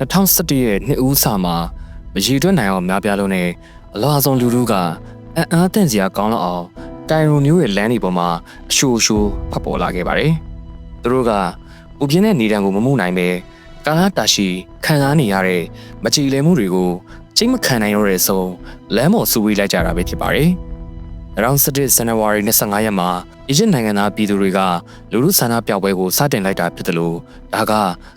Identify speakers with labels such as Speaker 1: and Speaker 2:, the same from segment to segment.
Speaker 1: 2017ရဲ့နှစ်ဦးစာမှာမရေတွက်နိုင်အောင်များပြားလို့နဲ့အလားအဆုံးလူလူကအံ့အားသင့်စရာကောင်းလောက်အောင်တိုင်ရိုမျိုးရဲ့လမ်းတွေပေါ်မှာအရှိုးအရှိုးဖတ်ပေါ်လာခဲ့ပါတယ်။သူတို့ကပူပြင်းတဲ့နေတံကိုမမှုနိုင်ပဲကာလာတာရှိခံစားနေရတဲ့မကြည်လည်မှုတွေကိုချိန်မခံနိုင်တော့တဲ့ဆုံးလမ်းပေါ်ဆူဝေးလိုက်ကြတာပဲဖြစ်ပါတယ်။ အရောင်း17ဇန်နဝါရီ25ရက်မှာအီဂျစ်နိုင်ငံသားပြည်သူတွေကလူလူဆန္ဒပြပွဲကိုစတင်လိုက်တာဖြစ်တယ်လို့ဒါက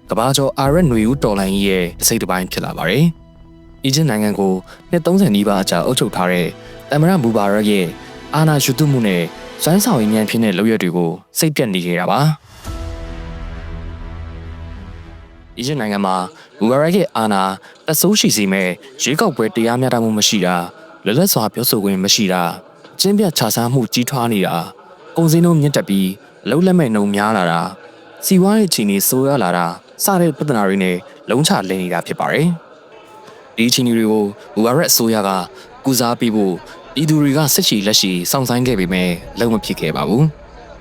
Speaker 1: ကမ္ဘာကျော်အာရက်နွေဦးတော်လိုင်းကြီးရဲ့အစိတ်တစ်ပိုင်းဖြစ်လာပါတယ်။အီဂျစ်နိုင်ငံကိုနှစ်30နီးပါးအကြာအုပ်ချုပ်ထားတဲ့တမရမူဘာရက်ရဲ့အာဏာယူသွမှုနဲ့စွမ်းဆောင်ရည်ဉာဏ်ဖြစ်တဲ့လုပ်ရက်တွေကိုစိတ်ပြတ်နေကြတာပါ။အီဂျစ်နိုင်ငံမှာဘူဘာရက်ရဲ့အာဏာတဆိုးရှိစေမဲ့ရွေးကောက်ပွဲတရားမျှတမှုမရှိတာလွတ်လပ်စွာပြောဆိုခွင့်မရှိတာအ ကျင့်ပြတ်ခြားစားမှုကြီးထွားနေတာကုန်စည်နှုန်းမြင့်တက်ပြီးအလုံးလက်မဲ့နှုံများလာတာစီဝါရဲ့အခြေအနေဆိုးရလာတာစတဲ့ပြဿနာတွေနဲ့လုံးချလည်နေတာဖြစ်ပါတယ်ဒီအခြေအနေတွေကိုဘူဘာရက်အစိုးရကကုစားပေးဖို့ပြည်သူတွေကစစ်ချီလက်ရှိစောင့်ဆိုင်ခဲ့ပေမဲ့လုံးမဖြစ်ခဲ့ပါဘူး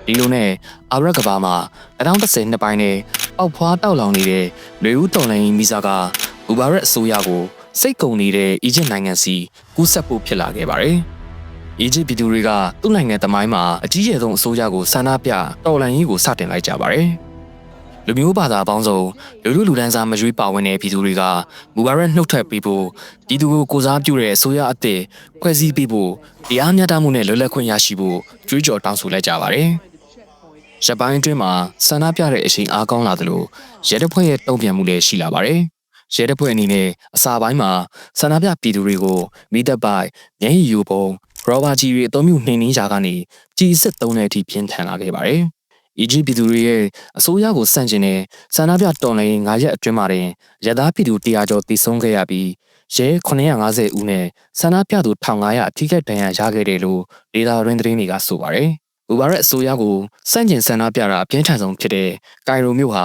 Speaker 1: ဒီလိုနဲ့အာရက်ကဘာမှာ2010နှစ်ပိုင်းနဲ့အောက်ဖွားတောက်လောင်နေတဲ့လေဦးတော်လိုင်းမီဇာကဘူဘာရက်အစိုးရကိုစိတ်ကုံနေတဲ့အီဂျစ်နိုင်ငံစီကူးဆက်ဖို့ဖြစ်လာခဲ့ပါတယ်။ အီဂျစ်ပြည်သူတွေကသူ့နိုင်ငံတမိုင်းမှာအကြီးကျယ်ဆုံးအစိုးရကိုဆန္ဒပြတော်လှန်ရေးကိုစတင်လိုက်ကြပါတယ်။လူမျိုးဘာသာပေါင်းစုံလူလူလူဒန်းစားမရွေးပါဝင်တဲ့ပြည်သူတွေကမူဘာရက်နှုတ်ထွက်ပြီးဖို့ပြည်သူကိုကိုစားပြုတဲ့အစိုးရအသစ်ဖွဲ့စည်းပြီးဖို့တရားမျှတမှုနဲ့လွတ်လပ်ခွင့်ရရှိဖို့ကြွေးကြော်တောင်းဆိုလိုက်ကြပါတယ်။ရပိုင်းအတွင်းမှာဆန္ဒပြတဲ့အချိန်အားကောင်းလာသလိုရဲတပ်ဖွဲ့ရဲ့တုံ့ပြန်မှုလည်းရှိလာပါတယ်။ရဲတပ်ဖွဲ့အနေနဲ့အစာပိုင်းမှာဆန္ဒပြပြည်သူတွေကိုမိသက်ပိုက်မျက်ရည်ယူပုံ ရောဘာကြီးတွေအသုံးပြုနှိမ်နင်းရာကနေကြီးစစ်သုံးတဲ့အထိပြင်းထန်လာခဲ့ပါတယ်။အီဂျစ်ပြည်သူတွေရဲ့အစိုးရကိုစန့်ကျင်တဲ့ဆန္ဒပြတော်လှန်ရေး9ရက်အတွင်းမှာတင်ရသားပြည်သူ100ကျော်တိဆုံးခဲ့ရပြီးရဲ950ဦးနဲ့ဆန္ဒပြသူ1500အထိခိုက်ဒဏ်ရာရခဲ့တယ်လို့ဒေတာရင်းသတင်းတွေကဆိုပါတယ်။ဘူဘာရက်အစိုးရကိုစန့်ကျင်ဆန္ဒပြတာအပြင်းထန်ဆုံးဖြစ်တဲ့ကိုင်ရိုမြို့ဟာ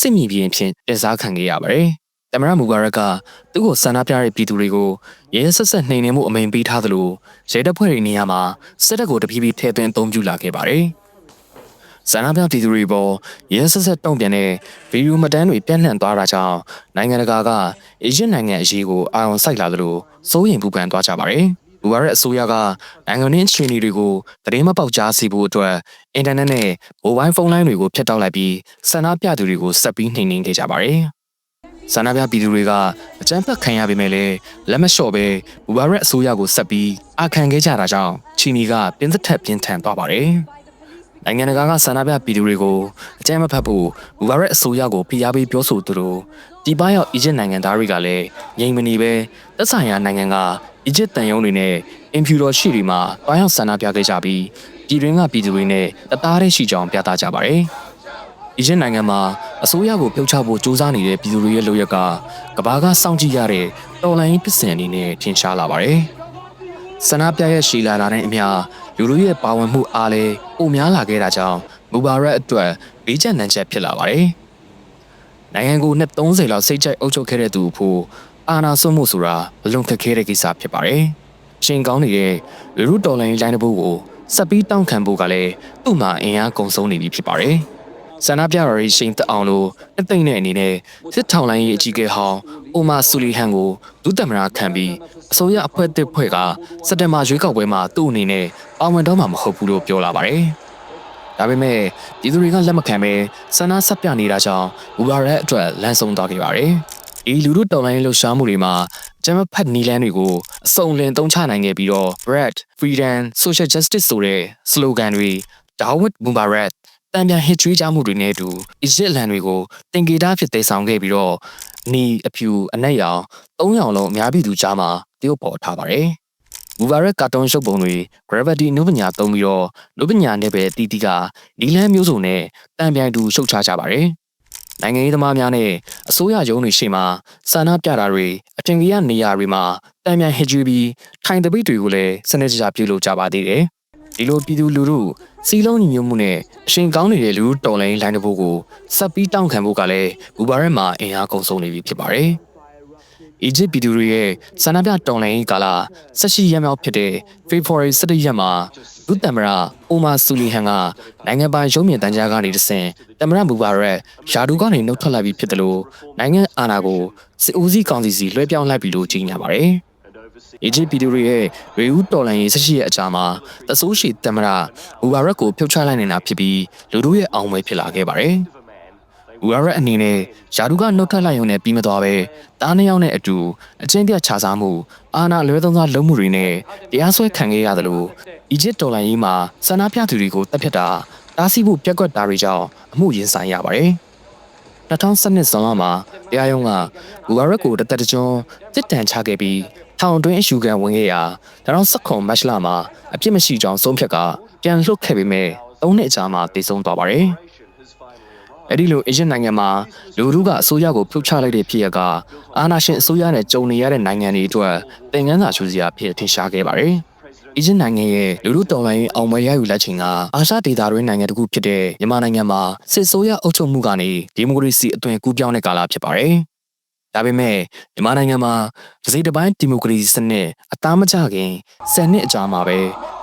Speaker 1: စစ်မြေပြင်ဖြင့်တစားခံခဲ့ရပါတယ်။ တမရမူဘာရက်ကသူ့ကိုဆန္ဒပြတဲ့ပြည်သူတွေကိုရဲဆက်ဆက်နှိမ်နင်းမှုအမိန်ပေးထားသလိုရဲတပ်ဖွဲ့တွေနေရာမှာစစ်တပ်ကိုတဖြည်းဖြည်းထည့်သွင်းအသုံးပြုလာခဲ့ပါတယ်။ဆန္ဒပြပြည်သူတွေပေါ်ရဲဆက်ဆက်တုံ့ပြန်တဲ့ဗီဒီယိုမှတ်တမ်းတွေပြန့်နှံ့သွားတာကြောင့်နိုင်ငံတကာကအီဂျစ်နိုင်ငံအရေးကိုအာရုံစိုက်လာသလိုစိုးရိမ်ပူပန်သွားကြပါတယ်။ဘူဘာရက်အစိုးရကနိုင်ငံရင်းချီနီတွေကိုသတင်းမပေါက်ကြားစေဖို့အတွက်အင်တာနက်နဲ့မိုဘိုင်းဖုန်းလိုင်းတွေကိုဖျက်တောက်လိုက်ပြီးဆန္ဒပြသူတွေကိုဆက်ပြီးနှိမ်နင်းခဲ့ကြပါတယ်။ ဆန္ဒပြပြည်သူတွေကအကြမ်းဖက်ခံရပေမဲ့လည်းလက်မလျှော့ပဲဘူဘာရက်အစိုးရကိုဆက်ပြီးအာခံခဲ့ကြတာကြောင့်ချီနီကပြင်းသက်ပြင်းထန်သွားပါတယ်။နိုင်ငံတကာကဆန္ဒပြပြည်သူတွေကိုအကြမ်းမဖက်ဖို့ဘူဘာရက်အစိုးရကိုဖိအားပေးပြောဆိုသူတို့ဒီပရောက်အီဂျစ်နိုင်ငံသားတွေကလည်းငြိမ်မနေပဲသက်ဆိုင်ရာနိုင်ငံကအီဂျစ်တန်ယုံတွေနဲ့အင်ဖြူတော်ရှိတွေမှာတွားရောက်ဆန္ဒပြခဲ့ကြပြီးပြည်တွင်းကပြည်သူတွေနဲ့တသားတည်းရှိကြောင်းပြသကြပါတယ်။ အီဂျစ်နိုင်ငံမှာအစိုးရကိုပြုတ်ချဖို့စ조사နေတဲ့ပြည်သူတွေရဲ့လုပ်ရက်ကကဘာကစောင့်ကြည့်ရတဲ့တော်လိုင်းပစ္စံအနေနဲ့ထင်ရှားလာပါတယ်။ဆန္ဒပြရဲ့ရှီလာလာတဲ့အမျှလူလူရဲ့ပါဝင်မှုအားလည်းပိုများလာခဲ့တာကြောင့်မူဘာရက်အတွက်ဘေးကျနှံချက်ဖြစ်လာပါတယ်။နိုင်ငံကိုနှစ်30လောက်စိတ်ကြိုက်အုပ်ချုပ်ခဲ့တဲ့သူဖို့အာနာဆွမှုဆိုတာဘလွန်ခက်ခဲတဲ့ကိစ္စဖြစ်ပါတယ်။ရှင်ကောင်းနေတဲ့လူလူတော်လိုင်းလိုင်းတဘူကိုစက်ပြီးတောင်းခံဖို့ကလည်းသူ့မှာအင်အားကုန်ဆုံးနေပြီဖြစ်ပါတယ်။ ဆန္ဒပြရရေးရှိန်တက်အောင်လို့အသိမ့်တဲ့အနေနဲ့စစ်ထောင်လိုင်းရေးအကြီးအကဲဟောင်းအိုမာဆူလီဟန်ကိုဒုသမ္မတခံပြီးအစိုးရအဖွဲ့တစ်ဖွဲ့ကစက်တင်ဘာရွေးကောက်ပွဲမှာသူ့အနေနဲ့ပါဝင်တော့မှာမဟုတ်ဘူးလို့ပြောလာပါတယ်။ဒါပေမဲ့ပြည်သူတွေကလက်မခံပဲဆန္ဒဆက်ပြနေတာကြောင့်ဘူဘာရက်အတွက်လမ်းဆုံးသွားခဲ့ပါတယ်။ဒီလူလူတော်လိုင်းလှုပ်ရှားမှုတွေမှာဂျမဖတ်နီလန်းတွေကိုအစုံလင်သုံးချနိုင်ခဲ့ပြီးတော့ Bread, Freedom, Social Justice ဆိုတဲ့ slogan တွေ Dawit Mubarak တံပြန်ဟစ်ကြွေးကြမှုတွေနဲ့အတူအစ်စ်လန်တွေကိုတင်ကေတာဖြစ်သေးဆောင်ခဲ့ပြီးတော့နီအဖြူအနက်ရောင်၃ရောင်လုံးအများပြည်သူကြားမှာတရုပ်ပေါ်ထားပါတယ်။မူဘာရက်ကာတွန်းရှုပ်ပုံတွေ gravity နုပညာသုံးပြီးတော့နုပညာနဲ့ပဲတီးတီးကဒီလန်းမျိုးစုံနဲ့တံပြန်တူရှုပ်ချကြပါတယ်။နိုင်ငံရေးသမားများနဲ့အစိုးရရုံးတွေရှေ့မှာစာနာပြတာတွေအထင်ကြီးရနေရာတွေမှာတံမြန်ဟစ်ကြွေးပြီးထိုင်တပိတ်တွေကိုလည်းစနစ်တကျပြုလုပ်ကြပါသေးတယ်။ဒီလိုပြည်သူလူထု စီလုံးညီညွတ်မှုနဲ့အရှင်ကောင်းနေတဲ့လူထုတော်လိုင်းလိုင်းတဘိုးကိုစပ်ပြီးတောင်းခံဖို့ကလည်းဘူဘာရက်မှာအင်အားကုန်ဆုံးနေပြီဖြစ်ပါတယ်။အီဂျစ်ပြည်သူတွေရဲ့ဆန္ဒပြတော်လှန်ရေးကာလဆက်ရှိရမြောက်ဖြစ်တဲ့ February 17ရက်မှာဒုသမ္မတအိုမာဆူလီဟန်ကနိုင်ငံပိုင်ရုံးမြင့်တန်းကြားကနေတဆင့်သမ္မတမူဘာရက်ယာဒူကနေနှုတ်ထွက်လိုက်ပြီးဖြစ်တယ်လို့နိုင်ငံအာဏာကိုစစ်ဦးစီးကောင်စီစီလွှဲပြောင်းလိုက်ပြီလို့ကြေညာပါတယ်။ အီဂျစ်ပြည်သူတွေရဲ့ရေဦးတော်လှန်ရေးဆက်ရှိရဲ့အကြာမှာတဆိုးရှိတမရမူဘာရက်ကိုဖြုတ်ချလိုက်နေတာဖြစ်ပြီးလူတို့ရဲ့အောင်ပွဲဖြစ်လာခဲ့ပါတယ်။မူဘာရက်အနေနဲ့ယာဒူကနှုတ်ထွက်လိုက်ရုံနဲ့ပြီးမသွားပဲတားနှစ်ယောက်နဲ့အတူအချင်းပြခြားစားမှုအာဏာလွဲသုံးစားလုပ်မှုတွေနဲ့တရားစွဲခံခဲ့ရတယ်လို့အီဂျစ်တော်လှန်ရေးမှာဆန္ဒပြသူတွေကိုတပ်ဖြတ်တာတားဆီးဖို့ပြက်ကွက်တာတွေကြောင့်အမှုရင်ဆိုင်ရပါတယ်။2012ဇွန်လမှာတရားရုံးကဘူဘာရက်ကိုတသက်တကျွန်းစစ်တမ်းချခဲ့ပြီး ထောင်တွင်းအယူခံဝင်ခဲ့ရာ2019မတ်လမှာအပြစ်မရှိကြောင်းဆုံးဖြတ်ကပြန်လွှတ်ခဲ့ပေမဲ့၃နှစ်အကြာမှာတည်ဆုံသွားပါတယ်။အဲ့ဒီလိုအစ္စနိုင်ငံမှာလူထုကအစိုးရကိုဖျုတ်ချလိုက်တဲ့ဖြစ်ရပ်ကအာဏာရှင်အစိုးရနဲ့ကြုံနေရတဲ့နိုင်ငံတွေအတွက်သင်ခန်းစာရှုစရာဖြစ်ထင်ရှားခဲ့ပါတယ်။အီဂျစ်နိုင်ငံရဲ့လူလူတော်လှန်ရေးအောင်ပွဲရယူလက်ချိန်ကအာရှဒေသတွင်းနိုင်ငံတစ်ခုဖြစ်တဲ့မြန်မာနိုင်ငံမှာစစ်ဆိုးရအုပ်ချုပ်မှုကနေဒီမိုကရေစီအသွင်ကူးပြောင်းတဲ့ကာလဖြစ်ပါတယ်။ ဒါပေမဲ့မြန်မာနိုင်ငံမှာဒစိတစ်ပိုင်းဒီမိုကရေစီစနစ်အသားမကျခင်10နှစ်အကြာမှာပဲ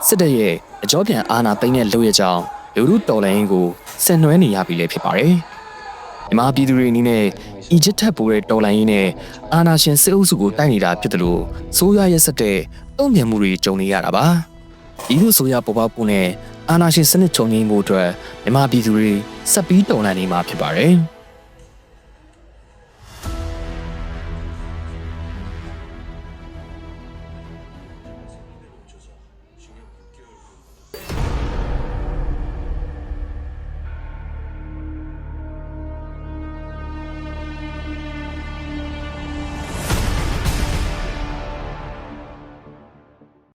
Speaker 1: စစ်တပ်ရဲ့အကြောပြန်အာဏာသိမ်းတဲ့လုပ်ရကြောင်းလူလူတော်လှန်ရေးကိုဆင်နွှဲနေရပြီလေဖြစ်ပါတယ်။မြန်မာပြည်သူတွေအနေနဲ့အီဂျစ်ထက်ပိုတဲ့တော်လှန်ရေးနဲ့အာဏာရှင်စစ်အုပ်စုကိုတိုက်နေတာဖြစ်တယ်လို့ဆိုးရွားရက်ဆက်တဲ့တုံ့ပြန်မှုတွေကြုံနေရတာပါ။ဤလိုဆိုရပေါ်ပေါက်ဖို့နဲ့အာဏာရှင်စနစ်ချုပ်ငြိမ်းဖို့အတွက်မြန်မာပြည်သူတွေစက်ပြီးတော်လှန်နေမှာဖြစ်ပါတယ်။